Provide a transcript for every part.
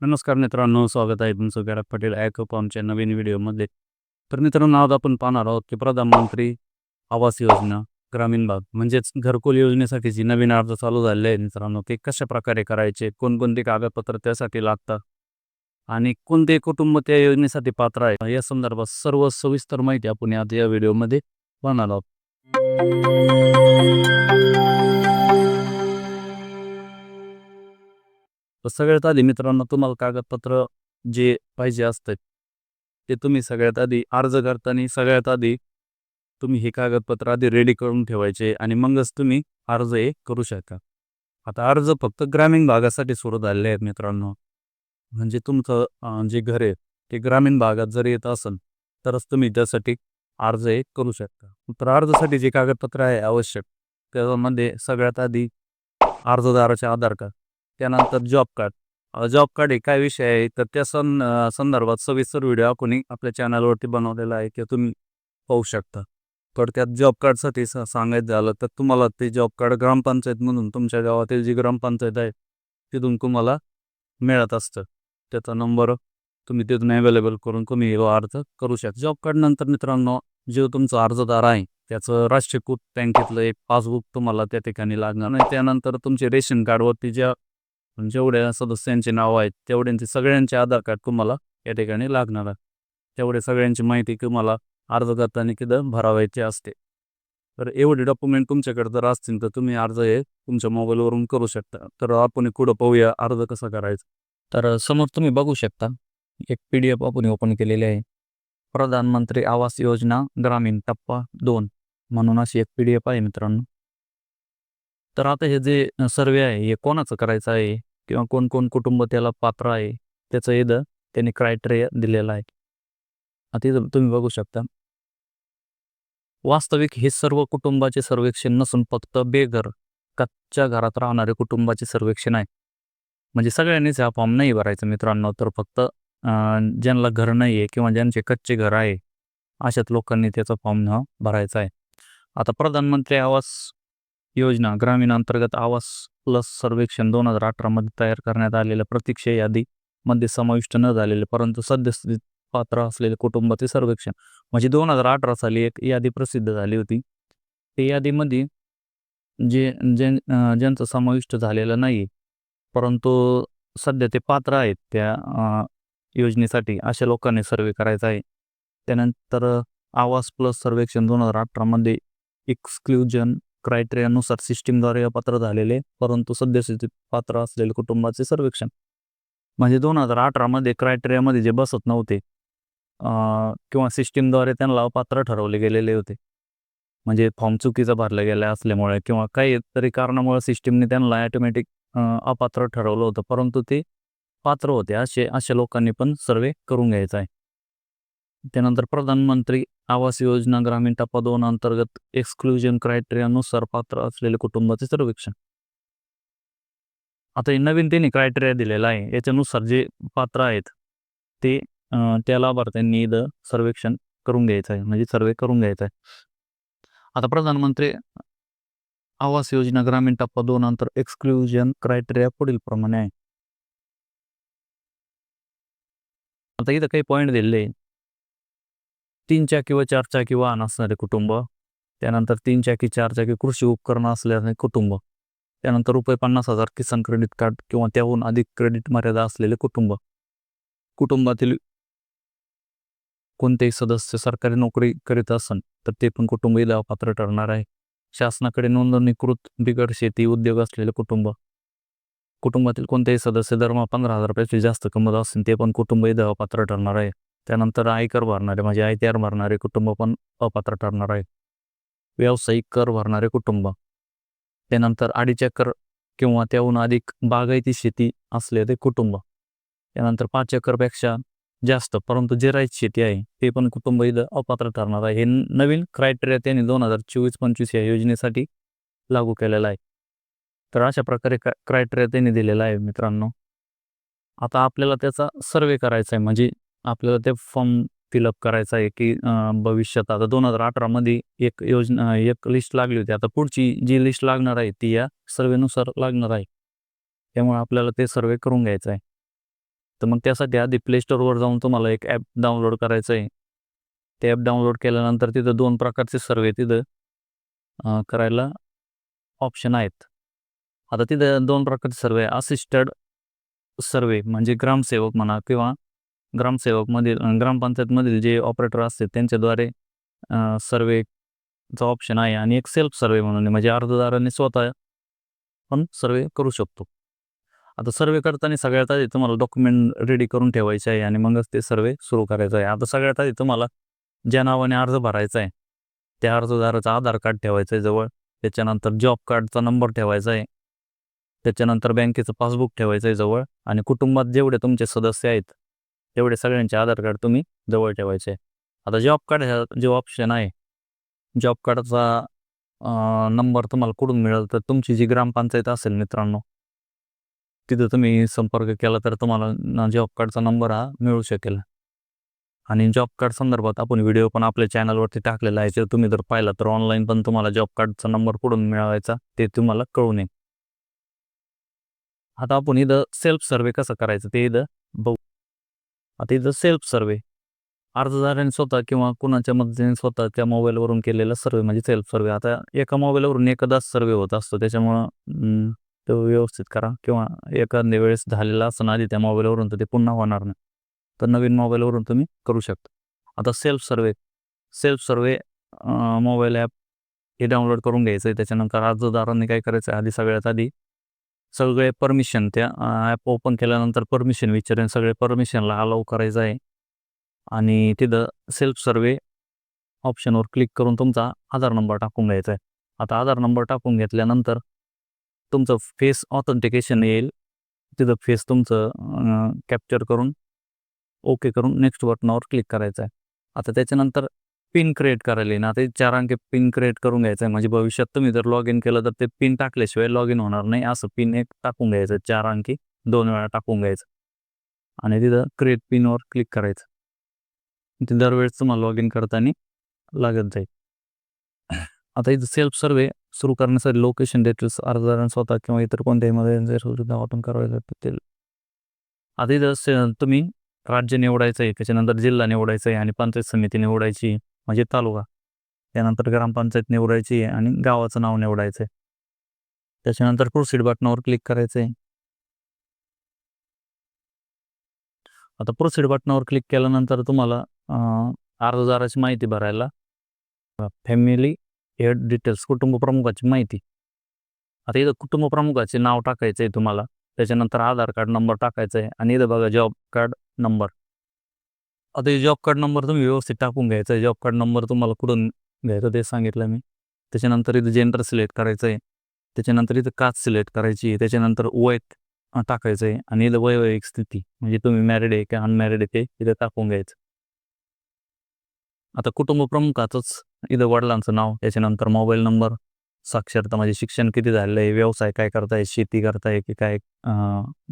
नमस्कार मित्रांनो स्वागत आहे तुमचं गॅरक पटेल ॲकअप आमच्या नवीन व्हिडिओमध्ये. तर मित्रांनो आज आपण पाहणार आहोत की प्रधानमंत्री आवास योजना ग्रामीण भाग म्हणजेच घरकुल योजनेसाठी जी नवीन अर्ज चालू झाले आहे मित्रांनो ते कशा प्रकारे करायचे कोणकोणते कागदपत्र त्यासाठी लागतात आणि कोणते कुटुंब त्या योजनेसाठी पात्र आहे या संदर्भात सर्व सविस्तर माहिती आपण आज या व्हिडिओमध्ये पाहणार आहोत. तर सगळ्यात आधी मित्रांनो तुम्हाला कागदपत्र जे पाहिजे असतात ते तुम्ही सगळ्यात आधी अर्ज करताना सगळ्यात आधी तुम्ही हे कागदपत्र आधी रेडी करून ठेवायचे आणि मगच तुम्ही अर्ज हे करू शकता. आता अर्ज फक्त ग्रामीण भागासाठी सुरू झालेले आहेत मित्रांनो. म्हणजे तुमचं जे घर आहे ते ग्रामीण भागात जर येत असेल तरच तुम्ही त्यासाठी अर्ज हे करू शकता. तर अर्जासाठी जे कागदपत्र आहे आवश्यक त्यामध्ये सगळ्यात आधी अर्जदाराचे आधार कार्ड त्यानंतर जॉब कार्ड. जॉब कार्ड हे काय विषय आहे? तर त्या सं संदर्भात सविस्तर व्हिडिओ आपण आपल्या चॅनलवरती बनवलेला आहे ते तुम्ही पाहू शकता. थोडक्यात जॉब कार्डसाठी स सांगायचं झालं तर तुम्हाला ते जॉब कार्ड ग्रामपंचायत म्हणून तुमच्या गावातील जी ग्रामपंचायत आहे तिथून तुम्हाला मिळत असतं. त्याचा नंबर तुम्ही तिथून अवेलेबल करून तुम्ही अर्ज करू शकता. जॉब कार्ड नंतर मित्रांनो जो तुमचा अर्जदार आहे त्याचं राष्ट्रीयकृत बँकेतलं एक पासबुक तुम्हाला त्या ठिकाणी लागणार आणि त्यानंतर तुमचे रेशन कार्डवरती ज्या जेवढ्या सदस्यांचे नाव आहेत तेवढ्यांचे सगळ्यांचे आधार कार्ड तुम्हाला या ठिकाणी लागणार आहे. तेवढे सगळ्यांची माहिती तुम्हाला अर्ज करताना किदं भरावायची असते. तर एवढे डॉक्युमेंट तुमच्याकडे जर असतील तर तुम्ही अर्ज हे तुमच्या मोबाईलवरून करू शकता. तर आपण पुढं पाहूया अर्ज कसा करायचा. तर समोर तुम्ही बघू शकता एक पी डी एफ आपण ओपन केलेली आहे. प्रधानमंत्री आवास योजना ग्रामीण टप्पा दोन. म्हणून अशी एक पी डी एफ आहे मित्रांनो. तर आता हे जे सर्वे आहे हे कोणाचं करायचं आहे? किंवा कोण कोण कुटुंब त्याला पात्र आहे? त्याचं इथं त्यांनी क्रायटेरिया दिलेला आहे. आता इथं तुम्ही बघू शकता. वास्तविक हे सर्व कुटुंबाचे सर्वेक्षण नसून फक्त बेघर कच्च्या घरात राहणारे कुटुंबाचे सर्वेक्षण आहे. म्हणजे सगळ्यांनीच हा फॉर्म नाही भरायचा मित्रांनो तर फक्त ज्यांना घर नाही आहे किंवा ज्यांचे कच्चे घर आहे अशाच लोकांनी त्याचा फॉर्म हा भरायचा आहे. आता प्रधानमंत्री आवास योजना ग्रामीण अंतर्गत आवास प्लस सर्वेक्षण दोन हजार अठरामध्ये तयार करण्यात आलेल्या प्रतीक्षा यादीमध्ये समाविष्ट न झालेले परंतु सद्यस्थितीत पात्र असलेले कुटुंबाचे सर्वेक्षण. म्हणजे दोन हजार अठरा साली एक यादी प्रसिद्ध झाली होती. त्या यादीमध्ये जे ज्यां ज्यांचं समाविष्ट झालेलं नाही परंतु सध्या ते पात्र आहेत त्या योजनेसाठी अशा लोकांनी सर्वे करायचा आहे. त्यानंतर आवास प्लस सर्वेक्षण दोन हजार अठरामध्ये एक्सक्लुजन क्रायटेरियानुसार सिस्टीमद्वारे अपात्र झालेले परंतु सद्यस्थितीत पात्र असलेले कुटुंबाचे सर्वेक्षण. म्हणजे दोन हजार अठरामध्ये क्रायटेरियामध्ये जे बसत नव्हते किंवा सिस्टीमद्वारे त्यांना अपात्र ठरवले गेलेले होते. म्हणजे फॉर्म चुकीचा भरला गेला असल्यामुळे किंवा काही तरी कारणामुळे सिस्टीमने त्यांना ॲटोमॅटिक अपात्र ठरवलं होतं परंतु ते पात्र होते असे अशा लोकांनी पण सर्वे करून घ्यायचा आहे. त्यानंतर प्रधानमंत्री आवास योजना ग्रामीण टप्पा दोन अंतर्गत एक्सक्लुजन क्रायटेरियानुसार पात्र असलेले कुटुंबाचे सर्वेक्षण. आता हे नवीन त्यांनी क्रायटेरिया दिलेला आहे. याच्यानुसार जे पात्र आहेत ते त्या लाभार्थ्यांनी इथं सर्वेक्षण करून घ्यायचं आहे. म्हणजे सर्वे करून घ्यायचा आहे. आता प्रधानमंत्री आवास योजना ग्रामीण टप्पा दोन अंतर एक्सक्लुजन क्रायटेरिया पुढील प्रमाणे आहे. आता इथं काही पॉईंट दिलेले आहे. तीन चाकी व चार चाकी वाहन असणारे कुटुंब त्यानंतर तीन चाकी चार चाकी कृषी उपकरणं असलेले कुटुंब त्यानंतर रुपये पन्नास हजार किसान क्रेडिट कार्ड किंवा त्याहून अधिक क्रेडिट मर्यादा असलेले कुटुंब. कुटुंबातील कोणतेही सदस्य सरकारी नोकरी करीत असन तर ते पण कुटुंब इथं पात्र ठरणार आहे. शासनाकडे नोंदणीकृत बिगड शेती उद्योग असलेले कुटुंब. कुटुंबातील कोणतेही सदस्य दरमहा पंधरा हजारपेक्षा जास्त कमवत असेल ते पण कुटुंब इथं ठरणार आहे. त्यानंतर आयकर भरणारे म्हणजे आय टी आर भरणारे कुटुंब पण अपात्र ठरणार आहे व्यावसायिक कर भरणारे कुटुंब. त्यानंतर अडीच एकर किंवा त्याहून अधिक बागायती शेती असलेले कुटुंब. त्यानंतर पाच एकरपेक्षा जास्त परंतु जे शेती आहे ते पण कुटुंब इथं अपात्र ठरणार आहे. हे नवीन क्रायटेरिया त्यांनी दोन हजार चोवीस पंचवीस या योजनेसाठी लागू केलेला आहे. तर अशा प्रकारे क्रायटेरिया त्यांनी दिलेला आहे मित्रांनो. आता आपल्याला त्याचा सर्वे करायचा आहे. म्हणजे आपल्याला ते फॉर्म फिलअप करायचा आहे की भविष्यात आता दोन हजार अठरामध्ये एक योजना एक लिस्ट लागली होती. आता पुढची जी लिस्ट लागणार आहे ती या सर्वेनुसार लागणार आहे. त्यामुळे आपल्याला ते सर्वे करून घ्यायचं आहे. तर मग त्यासाठी आधी प्ले स्टोअरवर जाऊन तुम्हाला एक ॲप डाउनलोड करायचं आहे. ते ॲप डाउनलोड केल्यानंतर तिथं दोन प्रकारचे सर्वे तिथं करायला ऑप्शन आहेत. आता तिथं दोन प्रकारचे सर्वे असिस्टेड सर्वे म्हणजे ग्रामसेवक म्हणा किंवा ग्रामसेवकमधील ग्रामपंचायतमधील जे ऑपरेटर असतात त्यांच्याद्वारे सर्वेचा ऑप्शन आहे आणि एक सेल्फ सर्वे म्हणून म्हणजे अर्जदाराने स्वतः पण सर्वे करू शकतो. आता सर्वे करताना सगळ्यात आधी तुम्हाला डॉक्युमेंट रेडी करून ठेवायचे आहे आणि मगच ते सर्वे सुरू करायचं आहे. आता सगळ्यात आधी तुम्हाला ज्या नावाने अर्ज भरायचा आहे त्या अर्जदाराचं आधार कार्ड ठेवायचं आहे जवळ. त्याच्यानंतर जॉब कार्डचा नंबर ठेवायचा आहे. त्याच्यानंतर बँकेचं पासबुक ठेवायचं आहे जवळ. आणि कुटुंबात जेवढे तुमचे सदस्य आहेत तेवढे सगळ्यांचे आधार कार्ड तुम्ही जवळ ठेवायचे. आता जॉब कार्ड जे ऑप्शन आहे जॉब कार्डचा नंबर तुम्हाला कुठून मिळेल तर तुमची जी ग्रामपंचायत असेल मित्रांनो तिथं तुम्ही संपर्क केला तर तुम्हाला जॉब कार्डचा नंबर हा मिळू शकेल. आणि जॉब कार्ड संदर्भात आपण व्हिडिओ पण आपल्या चॅनलवरती टाकलेला आहे जर तुम्ही जर पाहिला तर ऑनलाईन पण तुम्हाला जॉब कार्डचा नंबर कुठून मिळवायचा ते तुम्हाला कळून येईल आता आपण इथं सेल्फ सर्वे कसं करायचं ते इथं बघू. आता इथं सेल्फ सर्वे अर्जदाराने स्वतः किंवा कुणाच्या मदतीने स्वतः त्या मोबाईलवरून केलेला सर्वे म्हणजे सेल्फ सर्वे आता एका मोबाईलवरून एकदाच सर्वे होत असतो त्याच्यामुळं तो व्यवस्थित करा. किंवा एखाद्या वेळेस झालेला असं आधी त्या मोबाईलवरून तर ते पुन्हा होणार नाही. तर नवीन मोबाईलवरून तुम्ही करू शकता. आता self survey self survey mobile app हे डाउनलोड करून घ्यायचं आहे त्याच्यानंतर अर्जदारांनी काय करायचं आहे आधी सगळ्यात आधी सगळे परमिशन त्या ॲप ओपन केल्यानंतर परमिशन विचारेन सगळे परमिशनला अलाव करायचं आहे. आणि तिथं सेल्फ सर्वे ऑप्शनवर क्लिक करून तुमचा आधार नंबर टाकून घ्यायचा आहे. आता आधार नंबर टाकून घेतल्यानंतर तुमचं फेस ऑथेंटिकेशन येईल. तिथं फेस तुमचं कॅप्चर करून ओके करून नेक्स्ट बटनावर क्लिक करायचं आहे. आता त्याच्यानंतर पिन क्रिएट करायला ना आता चार अंके पिन क्रिएट करून घ्यायचं आहे म्हणजे भविष्यात तुम्ही जर लॉग इन केलं तर ते पिन टाकल्याशिवाय लॉग इन होणार नाही. असं पिन एक टाकून घ्यायचं. चार अंकी दोन वेळा टाकून घ्यायचं. आणि तिथं क्रिएट पिनवर क्लिक करायचं. ते दरवेळेस तुम्हाला लॉग इन करताना लागत जाईल. आता इथं सेल्फ सर्वे सुरू करण्यासाठी लोकेशन डिटेल्स अर्जदारांना स्वतः किंवा इतर कोणत्याही मध्ये सुद्धा वाटून करायचं ते. आता इथं से- तुम्ही राज्य निवडायचं आहे त्याच्यानंतर जिल्हा निवडायचा आहे आणि पंचायत समिती निवडायची. म्हणजे तालुका. त्यानंतर ग्रामपंचायत निवडायची आहे आणि गावाचं नाव निवडायचं आहे. त्याच्यानंतर प्रोसीड बटनावर क्लिक करायचं आहे. आता प्रोसीड बटनावर क्लिक केल्यानंतर तुम्हाला अर्जदाराची माहिती भरायला फॅमिली हेड डिटेल्स कुटुंब प्रमुखाची माहिती. आता इथं कुटुंब प्रमुखाचे नाव टाकायचं आहे तुम्हाला. त्याच्यानंतर आधार कार्ड नंबर टाकायचा आहे आणि इथं बघा जॉब कार्ड नंबर आता हे जॉब कार्ड नंबर तुम्ही व्यवस्थित टाकून घ्यायचा आहे. जॉब कार्ड नंबर तुम्हाला कुठून घ्यायचं ते सांगितलं मी. त्याच्यानंतर इथं जेंडर सिलेक्ट करायचं आहे. त्याच्यानंतर इथं कास्ट सिलेक्ट करायची आहे. त्याच्यानंतर वय टाकायचं आहे. आणि इथं वैवाहिक स्थिती म्हणजे तुम्ही मॅरिड आहे की अनमॅरिड आहे ते इथं टाकून घ्यायचं. आता कुटुंब प्रमुखाचंच इथं वडिलांचं नाव त्याच्यानंतर मोबाईल नंबर साक्षरता म्हणजे शिक्षण किती झालेलं आहे व्यवसाय काय करताय शेती करताय की काय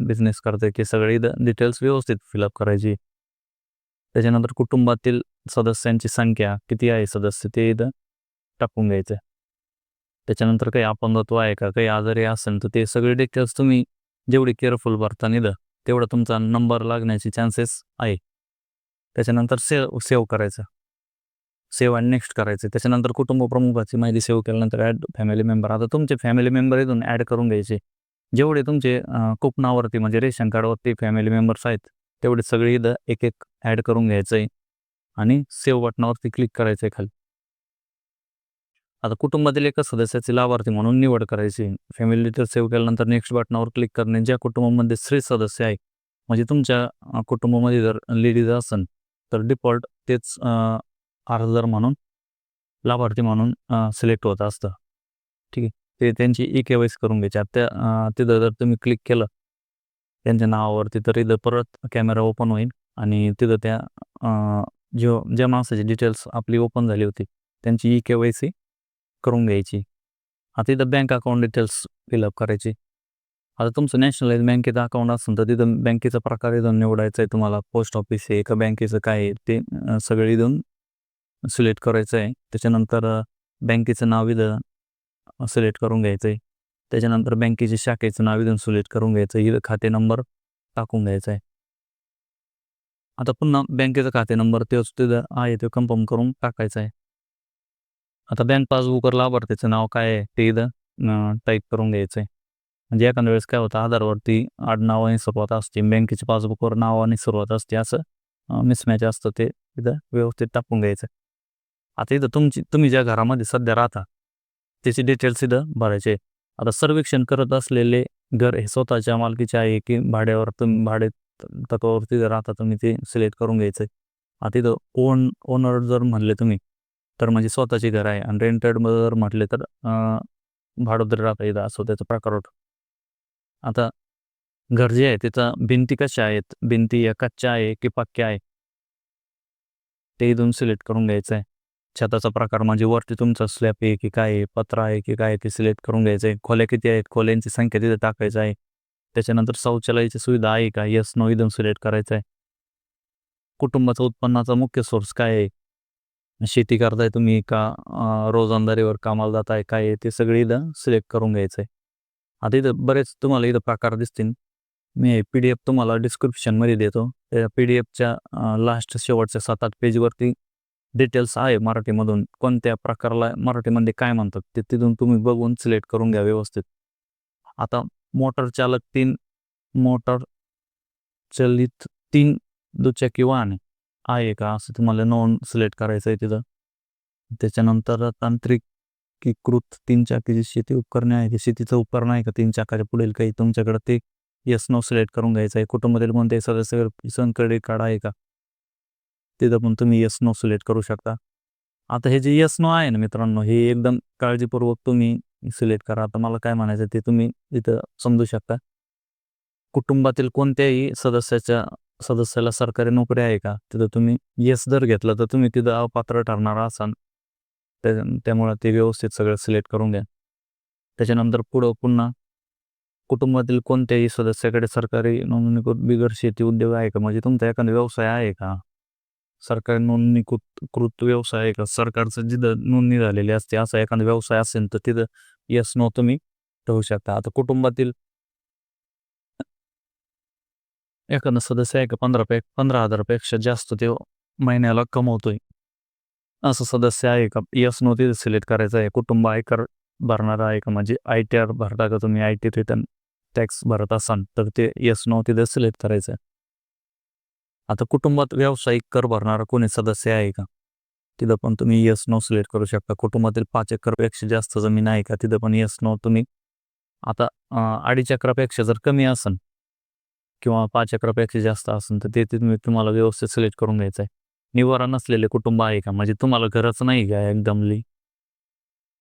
बिझनेस करताय की सगळे इथं डिटेल्स व्यवस्थित फिलअप करायची त्याच्यानंतर कुटुंबातील सदस्यांची संख्या किती आहे? सदस्य ते इथं टाकून घ्यायचं. त्याच्यानंतर काही अपंगत्व आहे का? काही आजारी असेल तर ते सगळे डिटेल्स तुम्ही जेवढी केअरफुल भरता निधं तेवढा तुमचा नंबर लागण्याचे चान्सेस आहे. त्याच्यानंतर सेव सेव्ह करायचं. सेव्ह आणि नेक्स्ट करायचं. त्याच्यानंतर कुटुंब प्रमुखाची माहिती सेव्ह केल्यानंतर ॲड फॅमिली मेंबर आता तुमचे फॅमिली मेंबर इथून ॲड करून घ्यायचे. जेवढे तुमचे अं, कुपनावरती म्हणजे रेशन कार्डवरती फॅमिली मेंबर्स आहेत तेवढे सगळे इथं एक एक ॲड करून घ्यायचं आहे आणि सेव्ह बटनावरती क्लिक करायचं आहे खाली. आता कुटुंबातील एका सदस्याची लाभार्थी म्हणून निवड करायची. फॅमिली डिटेल सेव्ह केल्यानंतर नेक्स्ट बटनावर क्लिक करणे. ज्या कुटुंबामध्ये स्त्री सदस्य आहे म्हणजे तुमच्या कुटुंबामध्ये जर लेडीज असेल तर डिफॉल्ट तेच अर्जदार म्हणून लाभार्थी म्हणून सिलेक्ट होत असतं. ठीक आहे? ते त्यांची ई के वाय करून घ्यायची. आता त्या तिथं जर तुम्ही क्लिक केलं त्यांच्या नावावरती तर इथं परत कॅमेरा ओपन होईल आणि तिथं त्या अं, जो ज्या माणसाची डिटेल्स आपली ओपन झाली होती त्यांची ई के वाय सी करून घ्यायची. आता इथं बँक अकाउंट डिटेल्स फिलअप करायची. आता तुमचं नॅशनलाइज बँकेचं अकाउंट असेल तर तिथं बँकेचा प्रकार इथून निवडायचा आहे तुम्हाला. पोस्ट ऑफिस आहे का बँकेचं काय आहे ते सगळे इथून सिलेक्ट करायचं आहे. त्याच्यानंतर बँकेचं नाव इथं सिलेक्ट करून घ्यायचं आहे. त्याच्यानंतर बँकेच्या शाखेचं नाव इथून सिलेक्ट करून घ्यायचं. आहे इथं खाते नंबर टाकून घ्यायचा आहे. आता पुन्हा बँकेचा खाते नंबर तोच तिथं आहे तो कन्फर्म करून टाकायचा आहे. आता बँक पासबुकवर लाभार्थीचं नाव काय आहे ते इथं टाईप करून घ्यायचं आहे. म्हणजे एखाद्या वेळेस काय होतं आधारवरती आडनाव नावाने सुरुवात असते. बँकेच्या पासबुकवर नाव आणि सुरुवात असते असं मिसमॅच असतं ते इथं व्यवस्थित टाकून घ्यायचं आता इथं तुमची तुम्ही ज्या घरामध्ये सध्या राहता त्याची डिटेल्स इथं भरायचे आता सर्वेक्षण करत असलेले घर हे स्वतःच्या मालकीचे आहे की भाड्यावर तुम्ही भाडे तत्वावरती जर राहता तुम्ही ते सिलेक्ट करून घ्यायचं आता तिथं ओन ओनर जर म्हणले तुम्ही तर म्हणजे स्वतःचे घर आहे आणि रेंटेड जर म्हटले तर भाडोदरी राहता इथं असं त्याचा प्रकार होतो. आता घर जे आहे तिथं भिंती कशा आहेत? भिंती या कच्च्या आहे की पक्क्या आहे? ते इथून सिलेक्ट करून घ्यायचं आहे छताचा प्रकार म्हणजे वरती तुमचा स्लॅब आहे की काय आहे पत्रा आहे की काय आहे ते सिलेक्ट करून घ्यायचं आहे. खोल्या किती आहेत? खोल्यांची संख्या तिथे टाकायचं आहे. त्याच्यानंतर शौचालयाची सुविधा आहे का? यस नो एकदम सिलेक्ट करायचं आहे. कुटुंबाचा उत्पन्नाचा मुख्य सोर्स काय आहे? शेती करताय तुम्ही का? रोजंदारीवर कामाला जाताय काय आहे? ते सगळे इथं सिलेक्ट करून घ्यायचं आहे. आता इथं बरेच तुम्हाला इथं प्रकार दिसतील. मी पी डी एफ तुम्हाला डिस्क्रिप्शनमध्ये देतो. त्या पी डी एफच्या लास्ट शेवटच्या सात आठ पेजवरती डिटेल्स आहे मराठीमधून. कोणत्या प्रकारला मराठीमध्ये काय म्हणतात ते तिथून तुम्ही बघून सिलेक्ट करून घ्या व्यवस्थित. आता मोटर चालक तीन मोटर चलित तीन दुचाकी वाहने आहे का? असं तुम्हाला नोंद सिलेक्ट करायचं आहे तिथं. त्याच्यानंतर तांत्रिकीकृत तीन चाकीची शेती उपकरणे आहे की शेतीचं उपकरण आहे का? तीन चाकाच्या पुढील काही तुमच्याकडे ते यस नो सिलेक्ट करून घ्यायचं आहे. कुटुंबातील कोणत्याही सदस्य किसन क्रेडिट कार्ड आहे का? तिथं पण तुम्ही यस नो सिलेक्ट करू शकता. आता हे जे यस नो आहे ना मित्रांनो हे एकदम काळजीपूर्वक तुम्ही सिलेक्ट करा. आता मला काय म्हणायचं ते तुम्ही इथं समजू शकता. कुटुंबातील कोणत्याही सदस्याच्या सदस्याला सरकारी नोकरी आहे का? तिथं तुम्ही येस जर घेतलं तर तुम्ही तिथं अपात्र ठरणार असाल. त्या त्यामुळं ते व्यवस्थित सगळं सिलेक्ट करून घ्या. त्याच्यानंतर पुढं पुन्हा कुटुंबातील कोणत्याही सदस्याकडे सरकारी नोंदणीकृत बिगर शेती उद्योग आहे का? म्हणजे तुमचा एखादा व्यवसाय आहे का? सरकारी नोंदणीकृत कृत व्यवसाय आहे का? सरकारचं जिथं नोंदणी झालेली असते असा एखादा व्यवसाय असेल तर तिथं यस नो तुम्ही ठेवू शकता. आता कुटुंबातील एखादा सदस्य आहे का? पंधरा पे पंधरा हजारपेक्षा जास्त ते महिन्याला कमवतोय. असं सदस्य आहे का? यस नो तिथे सिलेक्ट करायचं आहे. कुटुंब आयकर भरणारा आहे का? म्हणजे आय टी आर भरता का तुम्ही? आय टी रिटर्न टॅक्स भरत असाल तर ते यस नो तिथे सिलेक्ट करायचं आहे. आता कुटुंबात व्यावसायिक कर भरणारा कोणी सदस्य आहे का? तिथं पण तुम्ही यस नो सिलेक्ट करू शकता. कुटुंबातील पाच एकरपेक्षा जास्त जमीन आहे का? तिथं पण यस नो तुम्ही आता अडीच एकरापेक्षा जर कमी असेल किंवा पाच एकरापेक्षा जास्त असेल तर ते तुम्ही तुम्हाला व्यवस्थित सिलेक्ट करून घ्यायचं आहे निवारा नसलेले कुटुंब आहे का? म्हणजे तुम्हाला घरच नाही का एकदमली?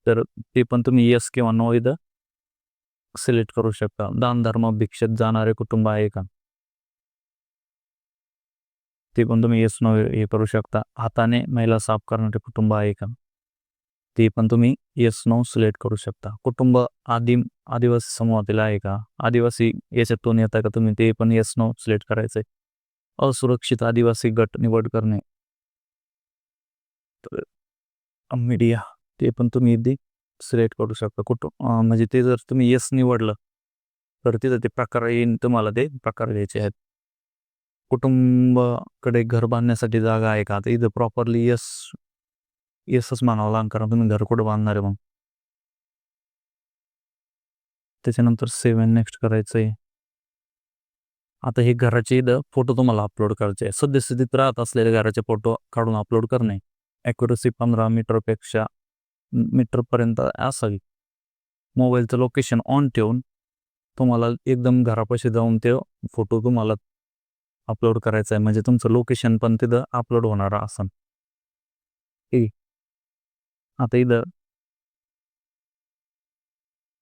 तर ते पण तुम्ही यस किंवा नो इथं सिलेक्ट करू शकता. दान धर्म भिक्षेत जाणारे कुटुंब आहे का? ते पण तुम्ही येस नो हे करू शकता. हाताने महिला साफ करणारे कुटुंब आहे का? ते पण तुम्ही येस नो सिलेक्ट करू शकता. कुटुंब आदिम आदिवासी समूहातील आहे का? आदिवासी याच्यातून येता का तुम्ही? ते पण येस नो सिलेक्ट करायचंय. असुरक्षित आदिवासी गट निवड करणे. मीडिया ते पण तुम्ही इथे सिलेक्ट करू शकता. कुटुंब म्हणजे ते जर तुम्ही येस निवडलं तर तिथं ते प्रकार येईन तुम्हाला ते प्रकार घ्यायचे आहेत. कुटुंबाकडे घर बांधण्यासाठी जागा आहे का? आता इथं प्रॉपरली यस येसच म्हणावं लागेल कारण तुम्ही घर कुठं बांधणार आहे मग? त्याच्यानंतर सेवन नेक्स्ट करायचं आहे आता हे घराचे इथं फोटो तुम्हाला अपलोड करायचे आहे सद्यस्थितीत राहत असलेले घराचे फोटो काढून अपलोड करणे ॲक्युरसी पंधरा मीटरपेक्षा मीटरपर्यंत असावी. मोबाईलचं लोकेशन ऑन ठेवून तुम्हाला एकदम घरापाशी जाऊन ते फोटो तुम्हाला अपलोड करायचा आहे म्हणजे तुमचं लोकेशन पण तिथं अपलोड होणार असन आता इथं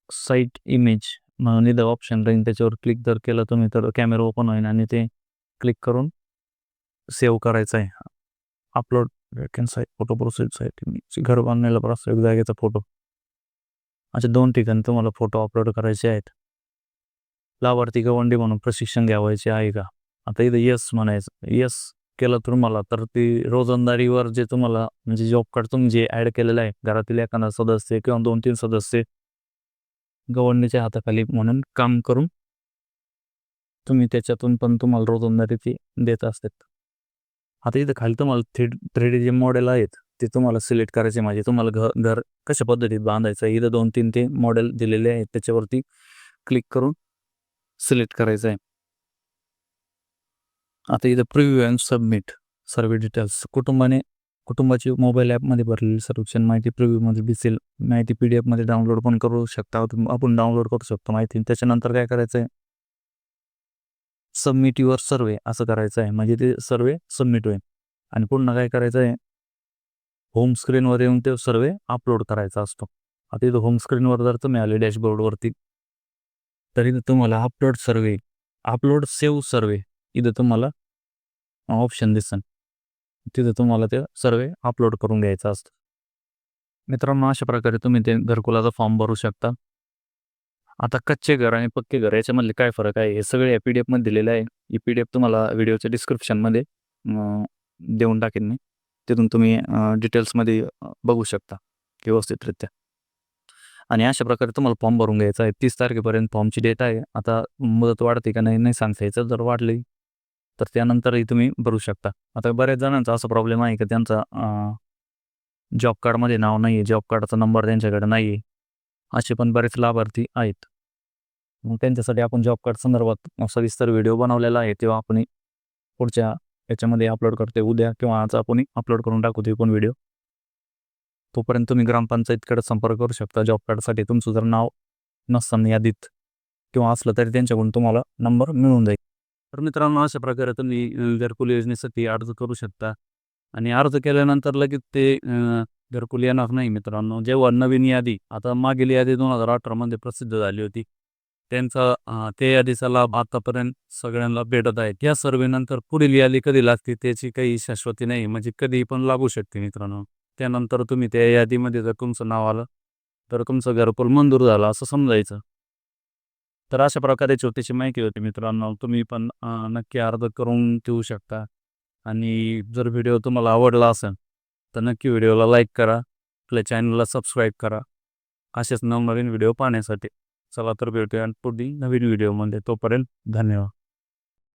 साईट इमेज म्हणून इथं ऑप्शन राहील त्याच्यावर क्लिक जर केलं तुम्ही तर कॅमेरा ओपन होईल आणि ते क्लिक करून सेव्ह करायचं आहे upload can site photo process site घर बांधण्याला प्रस्ताविक जागेचा फोटो अशा दोन ठिकाणी तुम्हाला फोटो अपलोड करायचे आहेत. लाभार्थी गवंडी म्हणून प्रशिक्षण घ्यावायचे आहे का? आता इथं यस म्हणायचं. यस केलं तुम्हाला तर ती रोजंदारीवर जे तुम्हाला म्हणजे जॉब कार्ड तुम्ही जे ॲड केलेलं आहे घरातील एखादा सदस्य किंवा दोन तीन सदस्य गव्हर्नमेंटच्या हाताखाली म्हणून काम करून तुम्ही त्याच्यातून पण तुम्हाला रोजंदारी ती देत असतात. आता इथं खाली तुम्हाला थ्री थ्री डी जे मॉडेल आहेत ते तुम्हाला सिलेक्ट करायचे. म्हणजे तुम्हाला घर घर कशा पद्धतीत बांधायचं आहे इथं दोन तीन ते मॉडेल दिलेले आहेत त्याच्यावरती क्लिक करून सिलेक्ट करायचं आहे. आता इथं प्रिव्ह्यू अँड सबमिट सर्व डिटेल्स कुटुंबाने कुटुंबाची मोबाईल ॲपमध्ये भरलेली सर्वेक्षण माहिती प्रिव्ह्यूमध्ये दिसेल. माहिती पी डी एफमध्ये डाउनलोड पण करू शकता. आपण डाउनलोड करू शकतो माहिती. त्याच्यानंतर काय करायचं आहे सबमिट युअर सर्वे असं करायचं आहे. म्हणजे ते सर्वे सबमिट होईल. आणि पुन्हा काय करायचं आहे होम स्क्रीनवर येऊन ते सर्वे अपलोड करायचा असतो. आता इथं होम स्क्रीनवर जर तुम्ही आले डॅशबोर्डवरती तर इथं तुम्हाला upload survey upload save survey इथं तुम्हाला ऑप्शन दिसन. तिथं तुम्हाला ते सर्वे अपलोड करून घ्यायचं असतं. मित्रांनो अशा प्रकारे तुम्ही ते घरकुलाचा फॉर्म भरू शकता. आता कच्चे घर आणि पक्के घर याच्यामधले काय फरक आहे? हे सगळे या पी डी एफमध्ये दिलेलं आहे. ही पी डी एफ तुम्हाला व्हिडिओच्या डिस्क्रिप्शनमध्ये देऊन टाकेन मी. तिथून तुम्ही डिटेल्समध्ये बघू शकता व्यवस्थितरित्या. आणि अशा प्रकारे तुम्हाला फॉर्म भरून घ्यायचा आहे. तीस तारखेपर्यंत फॉर्मची डेट आहे. आता मुदत वाढते का नाही नाही सांगता यायचं. जर वाढली तर त्यानंतरही तुम्ही भरू शकता. आता बऱ्याच जणांचा असा प्रॉब्लेम आहे की त्यांचा जॉब कार्डमध्ये नाव नाही आहे जॉब कार्डचा नंबर त्यांच्याकडे नाही आहे असे पण बरेच लाभार्थी आहेत. मग त्यांच्यासाठी आपण जॉब कार्ड संदर्भात सविस्तर व्हिडिओ बनवलेला आहे. तेव्हा आपण पुढच्या याच्यामध्ये अपलोड करते उद्या किंवा आज आपण अपलोड करून टाकू ते पण व्हिडिओ तोपर्यंत तुम्ही ग्रामपंचायतकडे संपर्क करू शकता. जॉब कार्डसाठी तुमचं जर नाव नसताना यादीत किंवा असलं तरी त्यांच्याकडून तुम्हाला नंबर मिळून जाईल. तर मित्रांनो अशा प्रकारे तुम्ही घरकुल योजनेसाठी अर्ज करू शकता. आणि अर्ज केल्यानंतर लगेच ते घरकुल येणार नाही मित्रांनो. जेव्हा नवीन यादी आता मागील यादी दोन हजार अठरामध्ये प्रसिद्ध झाली होती. त्यांचा त्या यादीचा लाभ आतापर्यंत सगळ्यांना भेटत आहे. या सर्वेनंतर पुढील यादी कधी लागते त्याची काही शाश्वती नाही म्हणजे कधीही पण लागू शकते मित्रांनो. त्यानंतर तुम्ही त्या यादीमध्ये जर तुमचं नाव आलं तर तुमचं घरकुल मंजूर झालं असं समजायचं. तर अशा प्रकारे छोटीशी माहिती होती मित्रांनो. तुम्ही पण नक्की अर्ज करून ठेवू शकता. आणि जर व्हिडिओ तुम्हाला आवडला असेल तर नक्की व्हिडिओला लाईक करा. आपल्या चॅनलला सबस्क्राईब करा. असेच नवनवीन व्हिडिओ पाहण्यासाठी चला तर भेटूया पुढील नवीन व्हिडिओमध्ये. तोपर्यंत धन्यवाद.